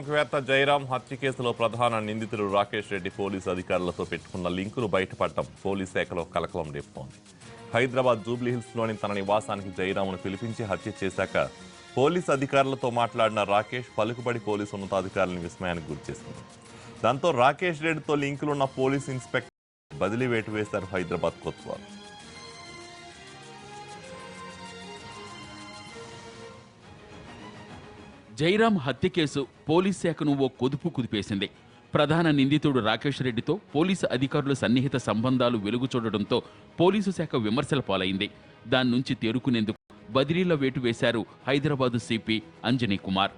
పారిశ్రామికవేత్త జయరాం హత్య కేసులో ప్రధాన నిందితుడు రాకేష్ రెడ్డి పోలీసు అధికారులతో పెట్టుకున్న లింకులు బయటపడటం పోలీస్ శాఖలో కలకలం రేపుతోంది. హైదరాబాద్ జూబ్లీహిల్స్లోని తన నివాసానికి జయరామును పిలిపించి హత్య చేశాక పోలీసు అధికారులతో మాట్లాడిన రాకేష్ పలుకుబడి పోలీసు ఉన్నతాధికారులను విస్మయానికి గురిచేసింది దాంతో రాకేష్ రెడ్డితో లింకులున్న పోలీస్ ఇన్స్పెక్టర్ బదిలీ వేటు వేశారు హైదరాబాద్ కోత్వాలు జైరాం హత్య కేసు పోలీస్ శాఖను ఓ కుదుపు కుదిపేసింది. ప్రధాన నిందితుడు రాకేష్ రెడ్డితో పోలీసు అధికారుల సన్నిహిత సంబంధాలు వెలుగు చూడడంతో పోలీసు శాఖ విమర్శల పాలైంది. దాని నుంచి తేరుకునేందుకు బదిలీల వేటు వేశారు Hyderabad CP Anjani Kumar.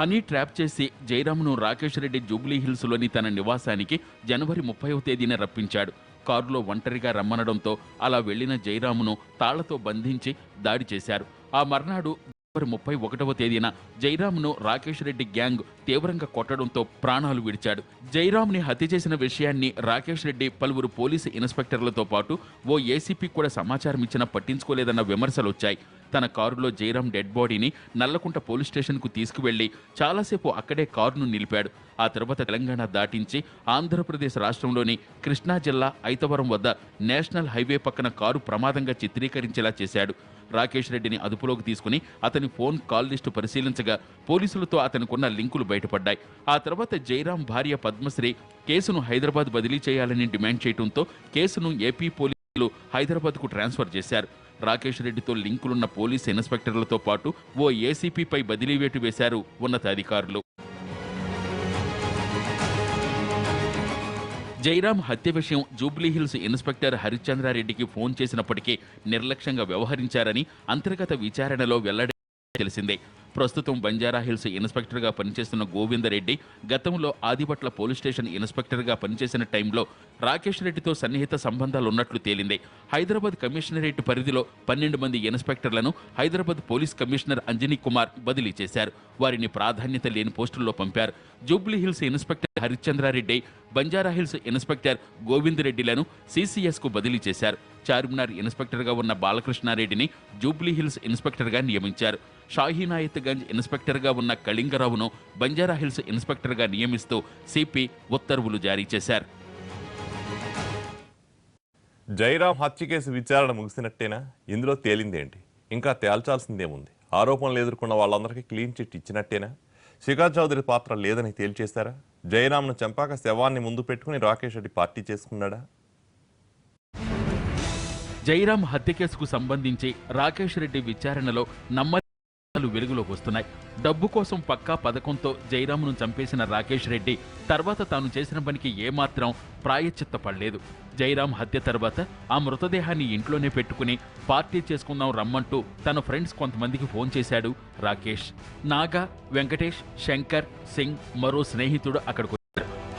Honey trap చేసి జయరామ్ను రాకేష్ రెడ్డి జూబ్లీ హిల్స్లోని తన నివాసానికి జనవరి ముప్పైవ తేదీన రప్పించాడు. కారులో ఒంటరిగా రమ్మనడంతో అలా వెళ్ళిన జయరామును తాళ్ళతో బంధించి దాడి చేశారు. ఆ మర్నాడు జనవరి ముప్పై ఒకటవ తేదీన జైరామ్ను రాకేష్ రెడ్డి గ్యాంగ్ తీవ్రంగా కొట్టడంతో ప్రాణాలు విడిచాడు. జైరామ్ని హత్య చేసిన విషయాన్ని రాకేష్ రెడ్డి పలువురు పోలీసు ఇన్స్పెక్టర్లతో పాటు ఓ ఏసీపీ కూడా సమాచారం ఇచ్చినా పట్టించుకోలేదన్న విమర్శలు వచ్చాయి. తన కారులో జైరామ్ డెడ్ బాడీని నల్లకుంట పోలీస్ స్టేషన్కు తీసుకువెళ్ళి చాలాసేపు అక్కడే కారును నిలిపాడు. ఆ తర్వాత తెలంగాణ దాటించి ఆంధ్రప్రదేశ్ రాష్ట్రంలోని కృష్ణా జిల్లా ఐతవరం వద్ద నేషనల్ హైవే పక్కన కారు ప్రమాదంగా చిత్రీకరించేలా చేశాడు. రాకేష్ రెడ్డిని అదుపులోకి తీసుకుని అతని ఫోన్ కాల్ లిస్టు పరిశీలించగా పోలీసులతో అతనికున్న లింకులు బయటపడ్డాయి. ఆ తర్వాత జయరాం భార్య పద్మశ్రీ కేసును హైదరాబాద్ బదిలీ చేయాలని డిమాండ్ చేయడంతో కేసును ఏపీ పోలీసులు హైదరాబాద్కు ట్రాన్స్ఫర్ చేశారు. రాకేష్ రెడ్డితో లింకులున్న పోలీస్ ఇన్స్పెక్టర్లతో పాటు ఓ ఏసీపీపై బదిలీ వేటు వేశారు ఉన్నతాధికారులు. జైరాం హత్య విషయం జూబ్లీహిల్స్ ఇన్స్పెక్టర్ హరిశ్చంద్రారెడ్డికి ఫోన్ చేసినప్పటికీ నిర్లక్ష్యంగా వ్యవహరించారని అంతర్గత విచారణలో వెల్లడి తెలిసిందే. ప్రస్తుతం బంజారా హిల్స్ ఇన్స్పెక్టర్గా పనిచేస్తున్న గోవిందరెడ్డి గతంలో ఆదిపట్ల పోలీస్ స్టేషన్ ఇన్స్పెక్టర్గా పనిచేసిన టైంలో రాకేష్ రెడ్డితో సన్నిహిత సంబంధాలు ఉన్నట్లు తేలింది. హైదరాబాద్ కమిషనరేట్ పరిధిలో పన్నెండు మంది ఇన్స్పెక్టర్లను హైదరాబాద్ పోలీస్ కమిషనర్ అంజనీ కుమార్ బదిలీ చేశారు. వారిని ప్రాధాన్యత లేని పోస్టుల్లో పంపారు. Jubilee Hills inspector Harishchandra Reddy Banjara Hills inspector Govind రెడ్డిలను సీసీఎస్కు బదిలీ చేశారు. చార్మినార్ ఇన్స్పెక్టర్గా ఉన్న బాలకృష్ణారెడ్డిని జూబ్లీ హిల్స్ ఇన్స్పెక్టర్గా నియమించారు. షాహీనాయత్గంజ్ ఇన్స్పెక్టర్గా ఉన్న కళింగరావును బంజారాహిల్స్ ఇన్స్పెక్టర్గా నియమిస్తూ సిపి ఉత్తర్వులు జారీ చేశారు. జైరాం హత్య కేసు విచారణ ముగిసినట్టేనా? ఇందులో తేలిందేంటి? ఇంకా తేల్చాల్సిందేముంది? ఆరోపణలు ఎదుర్కొన్న వాళ్ళందరికీ క్లీన్ చిట్ ఇచ్చినట్టేనా? శిఖా చౌదరి పాత్ర లేదని తేల్చేశారా? జయరామ్ను చంపాక శవాన్ని ముందు పెట్టుకుని రాకేష్ రెడ్డి పార్టీ చేసుకున్నాడా? జైరాం హత్య కేసుకు సంబంధించి రాకేష్ రెడ్డి విచారణలో నమ్మకాలు వెలుగులోకి వస్తున్నాయి. డబ్బు కోసం పక్కా పథకంతో జైరామును చంపేసిన రాకేష్ రెడ్డి తర్వాత తాను చేసిన పనికి ఏమాత్రం ప్రాయశ్చిత్త పడలేదు జైరామ్ హత్య తర్వాత ఆ మృతదేహాన్ని ఇంట్లోనే పెట్టుకుని పార్టీ చేసుకుందాం రమ్మంటూ తన ఫ్రెండ్స్ కొంతమందికి ఫోన్ చేశాడు రాకేష్. నాగా వెంకటేష్ శంకర్ సింగ్ మరో స్నేహితుడు అక్కడికి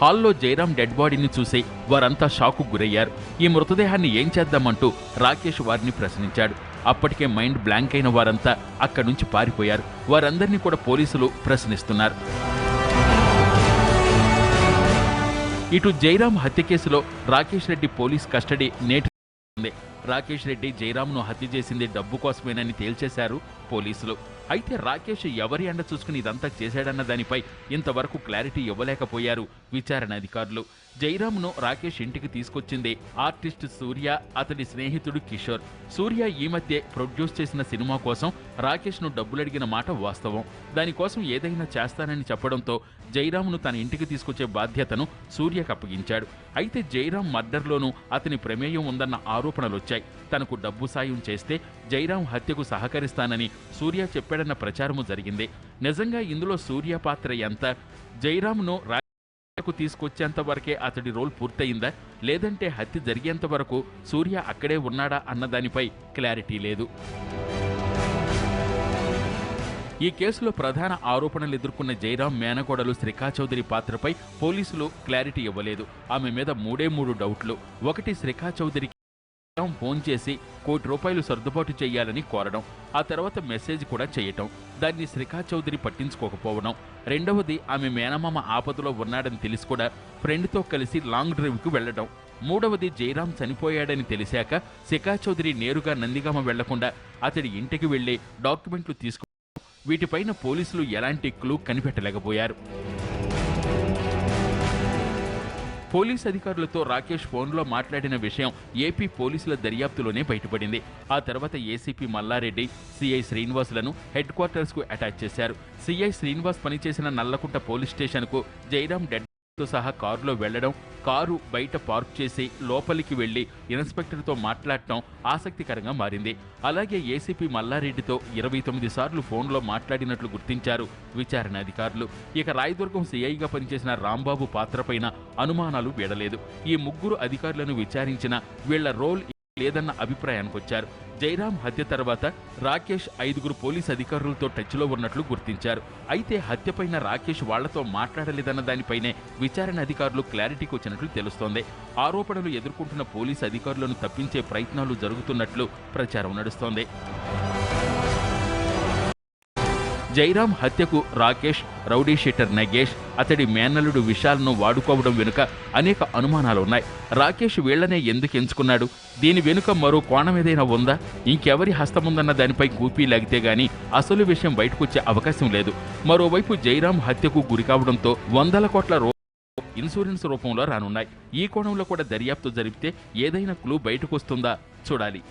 హాల్లో జయరాం డెడ్ బాడీని చూసి వారంతా షాకు గురయ్యారు. ఈ మృతదేహాన్ని ఏం చేద్దామంటూ రాకేష్ వారిని ప్రశ్నించాడు. అప్పటికే మైండ్ బ్లాంక్ అయిన వారంతా అక్కడి నుంచి పారిపోయారు. వారందరినీ కూడా పోలీసులు ప్రశ్నిస్తున్నారు. ఇటు జయరాం హత్య కేసులో రాకేష్ రెడ్డి పోలీస్ కస్టడీ నేటి రాకేష్ రెడ్డి జయరాంను హత్య చేసింది డబ్బు కోసమేనని తేల్చేశారు పోలీసులు. అయితే రాకేష్ ఎవరి అండ చూసుకుని ఇదంతా చేశాడన్న దానిపై ఇంతవరకు క్లారిటీ ఇవ్వలేకపోయారు విచారణ అధికారులు. జైరామ్ను రాకేష్ ఇంటికి తీసుకొచ్చింది ఆర్టిస్ట్ సూర్య అతడి స్నేహితుడు కిషోర్. సూర్య ఈ మధ్య ప్రొడ్యూస్ చేసిన సినిమా కోసం రాకేష్ను డబ్బులడిగిన మాట వాస్తవం. దానికోసం ఏదైనా చేస్తానని చెప్పడంతో జైరామ్ను తన ఇంటికి తీసుకొచ్చే బాధ్యతను సూర్యకు అప్పగించాడు. అయితే జైరామ్ మర్డర్లోనూ అతని ప్రమేయం ఉందన్న ఆరోపణలు వచ్చాయి తనకు డబ్బు సాయం చేస్తే జైరాం హత్యకు సహకరిస్తానని సూర్య చెప్పాడన్న ప్రచారము జరిగింది. నిజంగా ఇందులో సూర్య పాత్ర ఎంత? జైరాంను రాజకు తీసుకొచ్చేంత వరకే అతడి రోల్ పూర్తయిందా? లేదంటే హత్య జరిగేంత వరకు సూర్య అక్కడే ఉన్నాడా అన్న దానిపై క్లారిటీ లేదు. ఈ కేసులో ప్రధాన ఆరోపణలు ఎదుర్కొన్న జైరాం మేనకోడలు శ్రీకా చౌదరి పాత్రపై పోలీసులు క్లారిటీ ఇవ్వలేదు. ఆమె మీద మూడే మూడు డౌట్లు. ఒకటి శ్రీకా చౌదరికి ఫోన్ చేసి కోటి రూపాయలు సర్దుబాటు చేయాలని కోరడం ఆ తర్వాత మెసేజ్ కూడా చేయటం దాన్ని శ్రీకా చౌదరి పట్టించుకోకపోవడం. రెండవది ఆమె మేనమామ ఆపదలో ఉన్నాడని తెలిసి కూడా ఫ్రెండ్తో కలిసి లాంగ్ డ్రైవ్కు వెళ్ళడం మూడవది జయరాం చనిపోయాడని తెలిసాక శిఖా చౌదరి నేరుగా నందిగామ వెళ్ళకుండా అతడి ఇంటికి వెళ్ళి డాక్యుమెంట్లు తీసుకు వీటిపైన పోలీసులు ఎలాంటి క్లూ కనిపెట్టలేకపోయారు. పోలీస్ అధికారులతో రాకేష్ ఫోన్లో మాట్లాడిన విషయం ఏపీ పోలీసుల దర్యాప్తులోనే బయటపడింది. ఆ తర్వాత ఏసీపీ మల్లారెడ్డి సిఐ శ్రీనివాసులను హెడ్ క్వార్టర్స్కు అటాచ్ చేశారు. సిఐ శ్రీనివాస్ పనిచేసిన నల్లకుంట పోలీస్ స్టేషన్కు జైరాం డెడ్తో సహా కారులో వెళ్ళడం కారు బయట పార్క్ చేసి లోపలికి వెళ్ళి ఇన్స్పెక్టర్తో మాట్లాడటం ఆసక్తికరంగా మారింది. అలాగే ఏసీపీ మల్లారెడ్డితో ఇరవై తొమ్మిది సార్లు ఫోన్లో మాట్లాడినట్లు గుర్తించారు విచారణ అధికారులు. ఇక రాయదుర్గం సీఐగా పనిచేసిన రాంబాబు పాత్రపైన అనుమానాలు వీడలేదు. ఈ ముగ్గురు అధికారులను విచారించిన వీళ్ళ రోల్ లేదన్న అభిప్రాయానికి వచ్చారు జైరాం హత్య తర్వాత రాకేష్ ఐదుగురు పోలీస్ అధికారులతో టచ్లో ఉన్నట్లు గుర్తించారు. అయితే హత్యపైన రాకేష్ వాళ్ళతో మాట్లాడలేదన్న దానిపైనే విచారణ అధికారులు క్లారిటీకి వచ్చినట్లు తెలుస్తోంది. ఆరోపణలు ఎదుర్కొంటున్న పోలీస్ అధికారులను తప్పించే ప్రయత్నాలు జరుగుతున్నట్లు ప్రచారం నడుస్తోంది. జైరామ్ హత్యకు రాకేష్ రౌడీ షీటర్ నగేష్ అతడి మేనల్లుడు విశాల్ను వాడుకోవడం వెనుక అనేక అనుమానాలు ఉన్నాయి రాకేష్ వీళ్ళనే ఎందుకు ఎంచుకున్నాడు? దీని వెనుక మరో కోణం ఏదైనా ఉందా? ఇంకెవరి హస్తముందన్న దానిపై కూపీ లాగితే గాని అసలు విషయం బయటకొచ్చే అవకాశం లేదు. మరోవైపు జైరామ్ హత్యకు గురికావడంతో వందల కోట్ల రూ ఇన్సూరెన్స్ రూపంలో రానున్నాయి. ఈ కోణంలో కూడా దర్యాప్తు జరిపితే ఏదైనా క్లూ బయటకొస్తుందా? చూడాలి.